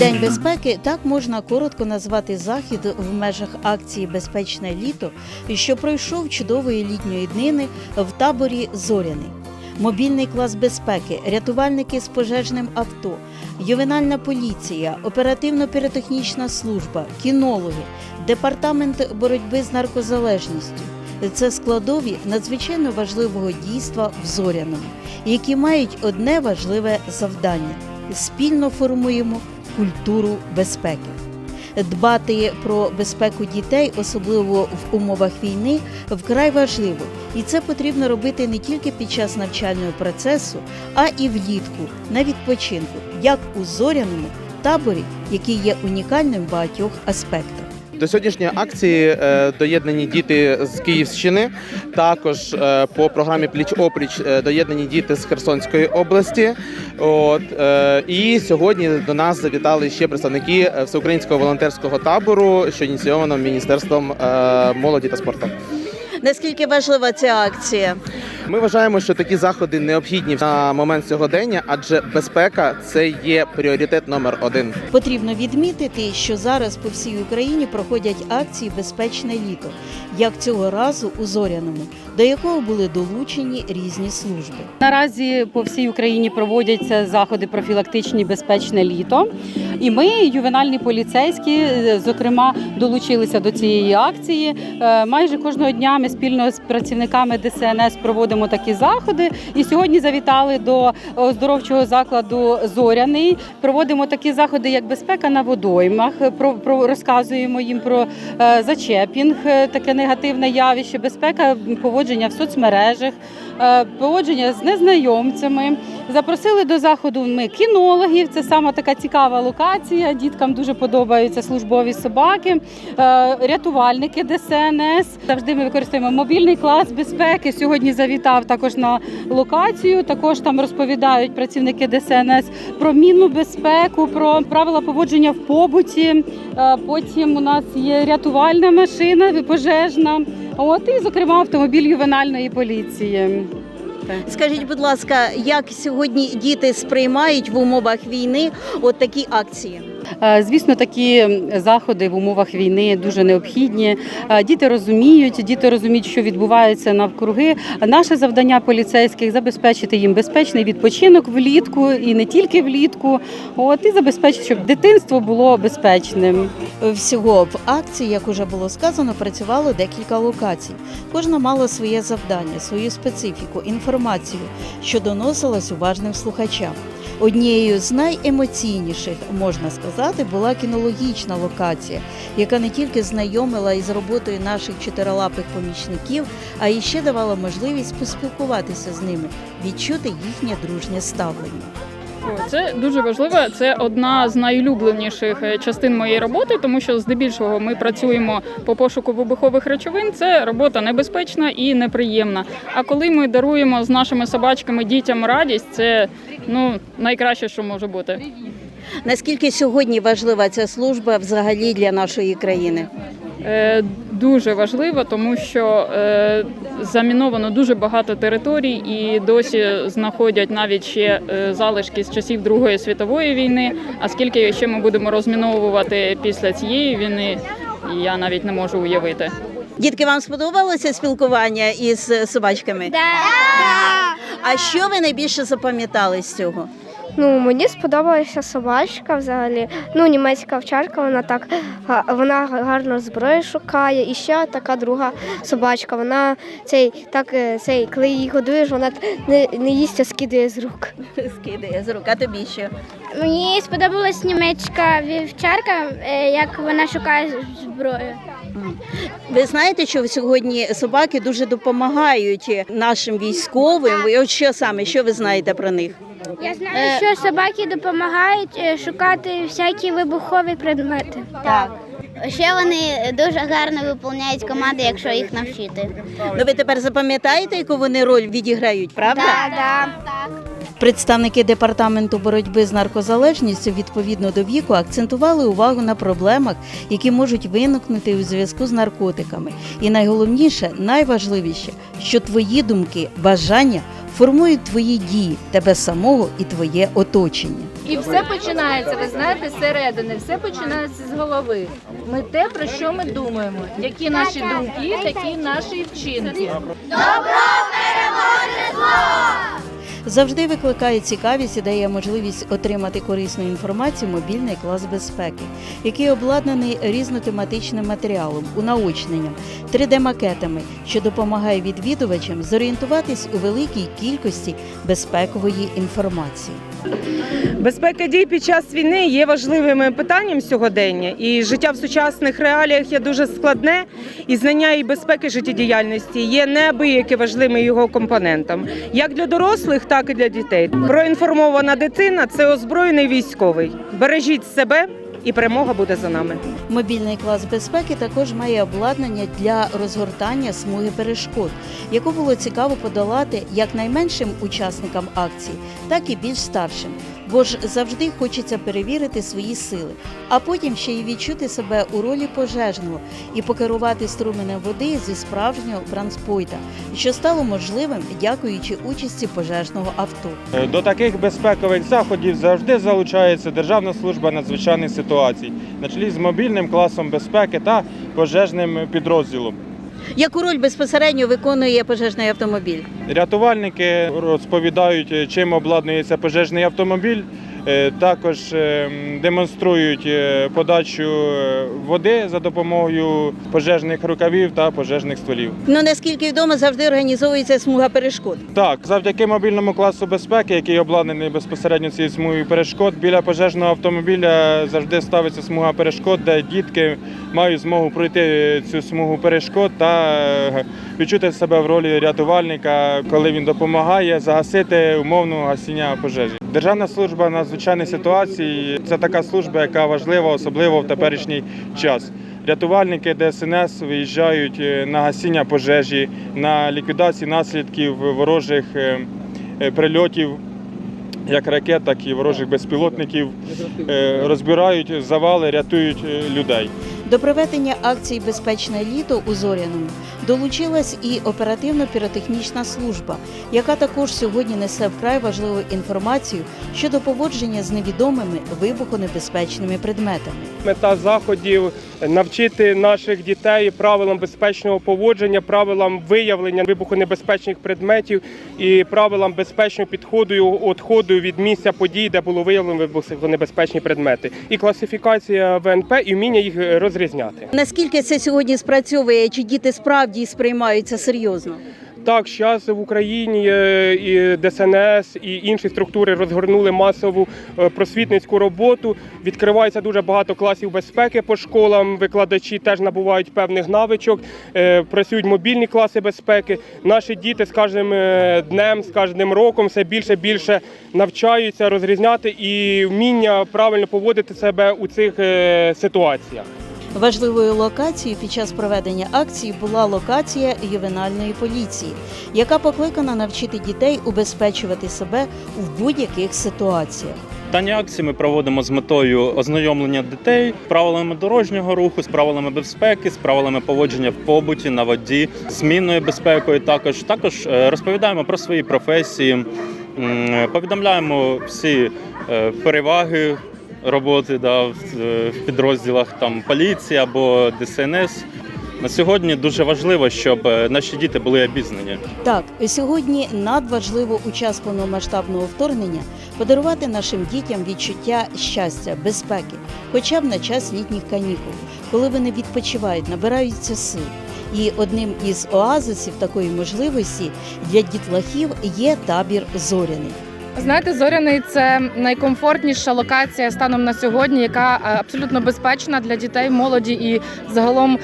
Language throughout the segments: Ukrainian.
День безпеки так можна коротко назвати захід в межах акції Безпечне літо, що пройшов чудової літньої днини в таборі Зоряний. Мобільний клас безпеки, рятувальники з пожежним авто, ювенальна поліція, оперативно-піротехнічна служба, кінологи, департамент боротьби з наркозалежністю. Це складові надзвичайно важливого дійства в Зоряному, які мають одне важливе завдання спільно формуємо культуру безпеки. Дбати про безпеку дітей, особливо в умовах війни, вкрай важливо, і це потрібно робити не тільки під час навчального процесу, а і влітку на відпочинку, як у зоряному таборі, який є унікальним в багатьох аспектах. До сьогоднішньої акції е, доєднані діти з Київщини. Також е, по програмі Пліч опліч е, доєднані діти з Херсонської області. От і сьогодні до нас завітали ще представники всеукраїнського волонтерського табору, що ініційовано міністерством молоді та спорту. Наскільки важлива ця акція? Ми вважаємо, що такі заходи необхідні на момент сьогодення, адже безпека це є пріоритет номер один. Потрібно відмітити, що зараз по всій Україні проходять акції Безпечне літо, як цього разу у Зоряному, до якого були долучені різні служби. Наразі по всій Україні проводяться заходи профілактичні безпечне літо. І ми, ювенальні поліцейські, е, зокрема, долучилися до цієї акції. Е, Майже кожного дня ми спільно з працівниками ДСНС проводимо такі заходи. І сьогодні завітали до оздоровчого закладу Зоряний. Проводимо такі заходи, як безпека на водоймах. Про, про розказуємо їм про е, зачепінг, е, таке негативне явище, безпека поводження в соцмережах, е, поводження з незнайомцями. Запросили до заходу ми кінологів. Це саме така цікава локація. Діткам дуже подобаються службові собаки, е, рятувальники ДСНС. Завжди ми використовуємо мобільний клас безпеки. Сьогодні завітав також на локацію. Також там розповідають працівники ДСНС про мінну безпеку, про правила поводження в побуті. Е, Потім у нас є рятувальна машина, пожежна. От і, зокрема, автомобіль ювенальної поліції. Скажіть, будь ласка, як сьогодні діти сприймають в умовах війни от такі акції? Е, Звісно, такі заходи в умовах війни дуже необхідні. Е, Діти розуміють, діти розуміють, що відбувається навкруги. Наше завдання поліцейських забезпечити їм безпечний відпочинок влітку і не тільки влітку. От і забезпечити, щоб дитинство було безпечним. Всього в акції, як уже було сказано, працювало декілька локацій. Кожна мала своє завдання, свою специфіку, інформацію, що доносилась уважним слухачам. Однією з найемоційніших, можна сказати, була кінологічна локація, яка не тільки знайомила із роботою наших чотирилапих помічників, а і ще давала можливість поспілкуватися з ними, відчути їхнє дружнє ставлення. Це дуже важливо. Це одна з найулюбленіших е, частин моєї роботи, тому що здебільшого ми працюємо по пошуку вибухових речовин. Це робота небезпечна і неприємна. А коли ми даруємо з нашими собачками дітям радість, це ну найкраще, що може бути. Наскільки сьогодні важлива ця служба взагалі для нашої країни? Е, Дуже важливо, тому що е, заміновано дуже багато територій, і досі знаходять навіть ще е, залишки з часів Другої світової війни. А скільки ще ми будемо розміновувати після цієї війни, я навіть не можу уявити. Дітки, вам сподобалося спілкування із собачками? Да. А що ви найбільше запам'ятали з цього? Ну, мені сподобалася собачка взагалі. Ну, німецька овчарка, вона так га- вона гарно зброю шукає. І ще така друга собачка. Вона цей так е, цей, коли її годуєш, вона не, не їсть, а скидає з рук. Скидає з рук, а тобі що? Мені сподобалась німецька вівчарка, е, як вона шукає зброю. Ви знаєте, що сьогодні собаки дуже допомагають нашим військовим. І от що саме, що ви знаєте про них? Я знаю, що собаки допомагають е, шукати всякі вибухові предмети. Так. Ще вони дуже гарно виконують команди, якщо їх навчити. Ну ви тепер запам'ятаєте, яку вони роль відіграють, правда? Да. Представники департаменту боротьби з наркозалежністю відповідно до віку акцентували увагу на проблемах, які можуть виникнути у зв'язку з наркотиками. І найголовніше, найважливіше, що твої думки, бажання формують твої дії, тебе самого і твоє оточення. І все починається, ви знаєте, зсередини, все починається з голови. Ми те, про що ми думаємо. Які наші думки, такі наші вчинки. Завжди викликає цікавість і дає можливість отримати корисну інформацію мобільний клас безпеки, який обладнаний різнотематичним матеріалом, унаочненням, 3D-макетами, що допомагає відвідувачам зорієнтуватись у великій кількості безпекової інформації. Безпека дій під час війни є важливим питанням сьогодення, і життя в сучасних реаліях є дуже складне, і знання і безпеки життєдіяльності є неабияки важливим його компонентом, як для дорослих, так і для дітей. Проінформована дитина це озброєний військовий. Бережіть себе, і перемога буде за нами. Мобільний клас безпеки також має обладнання для розгортання смуги перешкод, яку було цікаво подолати як найменшим учасникам акції, так і більш старшим. Бо ж завжди хочеться перевірити свої сили, а потім ще й відчути себе у ролі пожежного і покерувати струменем води зі справжнього бранспойта, що стало можливим дякуючи участі пожежного авто. Е, До таких безпекових заходів завжди залучається Державна служба надзвичайних ситуацій на чолі з мобільним класом безпеки та пожежним підрозділом. Яку роль безпосередньо виконує пожежний автомобіль? Рятувальники розповідають, чим обладнується пожежний автомобіль. Е, Також е, демонструють е, подачу води за допомогою пожежних рукавів та пожежних стволів. Ну наскільки відомо, завжди організовується смуга перешкод. Так, завдяки мобільному класу безпеки, який обладнаний безпосередньо цією смугою перешкод, біля пожежного автомобіля завжди ставиться смуга перешкод, де дітки мають змогу пройти цю смугу перешкод та відчути себе в ролі рятувальника, коли він допомагає загасити умовну гасіння пожежі. Державна служба надзвичайних ситуацій це така служба, яка важлива, особливо в теперішній час. Рятувальники ДСНС виїжджають е, на гасіння пожежі, на ліквідацію наслідків ворожих е, е, прильотів, як ракет, так і ворожих безпілотників. Розбирають завали, рятують людей. До проведення акції Безпечне літо у Зоряному долучилась і оперативно-піротехнічна служба, яка також сьогодні несе вкрай важливу інформацію щодо поводження з невідомими вибухонебезпечними предметами. Мета заходів навчити наших дітей правилам безпечного поводження, правилам виявлення вибухонебезпечних предметів і правилам безпечного підходу і відходу від місця подій, де було виявлено вибухонебезпечні предмети, і класифікація ВНП і вміння їх розрізняти. Наскільки це сьогодні спрацьовує? Чи діти справді сприймаються серйозно? Так, зараз в Україні е, і ДСНС і інші структури розгорнули масову е, просвітницьку роботу. Відкривається дуже багато класів безпеки по школам. Викладачі теж набувають певних навичок. Е, Працюють мобільні класи безпеки. Наші діти з кожним днем, з кожним роком все більше більше навчаються розрізняти і вміння правильно поводити себе у цих ситуаціях. Важливою локацією під час проведення акції була локація ювенальної поліції, яка покликана навчити дітей убезпечувати себе в будь-яких ситуаціях. Дані акції ми проводимо з метою ознайомлення дітей з правилами дорожнього руху, з правилами безпеки, з правилами поводження в побуті, на воді, з мінною безпекою. Також також е, розповідаємо про свої професії, повідомляємо всі е, переваги роботи да, в е, підрозділах там поліції або ДСНС. На сьогодні дуже важливо, щоб е, наші діти були обізнані. Так, сьогодні надважливо у час повномасштабного вторгнення подарувати нашим дітям відчуття щастя, безпеки, хоча б на час літніх канікул, коли вони відпочивають, набираються сил. І одним із оазисів такої можливості для дітлахів є табір Зоряний. Знаєте, зоряний це найкомфортніша локація станом на сьогодні, яка е, абсолютно безпечна для дітей, молоді і загалом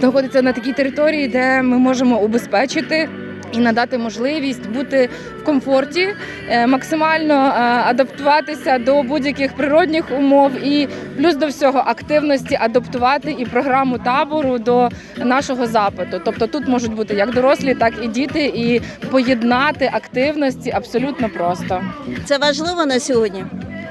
знаходиться на такій території, де ми можемо убезпечити. І надати можливість бути в комфорті, е, максимально е, адаптуватися до будь-яких природних умов, і плюс до всього активності адаптувати і програму табору до нашого запиту. Тобто тут можуть бути як дорослі, так і діти, і поєднати активності абсолютно просто. Це важливо на сьогодні.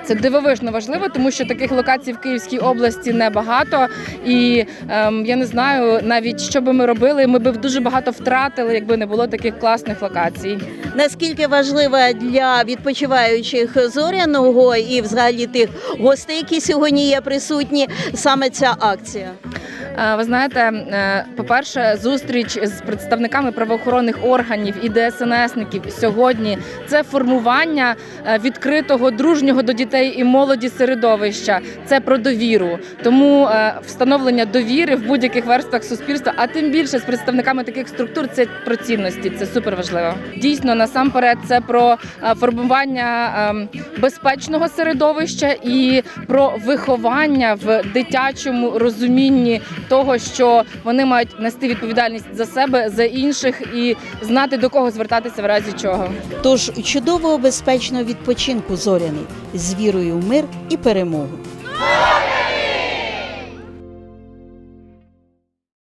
Це дивовижно важливо, тому що таких локацій в Київській області небагато. І ем, я не знаю навіть, що би ми робили. Ми б дуже багато втратили, якби не було таких класних локацій. Наскільки важлива для відпочиваючих зоряного і взагалі тих гостей, які сьогодні є присутні, саме ця акція? Е, Ви знаєте, е, по-перше, зустріч з представниками правоохоронних органів і ДСНСників сьогодні це формування е, відкритого, дружнього до дітей і молоді середовища. Це про довіру. Тому встановлення довіри в будь-яких верствах суспільства, а тим більше з представниками таких структур, це про цінності. Це супер важливо. Дійсно, насамперед, це про формування ем, безпечного середовища і про виховання в дитячому розумінні того, що вони мають нести відповідальність за себе, за інших і знати до кого звертатися в разі чого. Тож чудового безпечного відпочинку зоряний з вірою в мир і перемогу.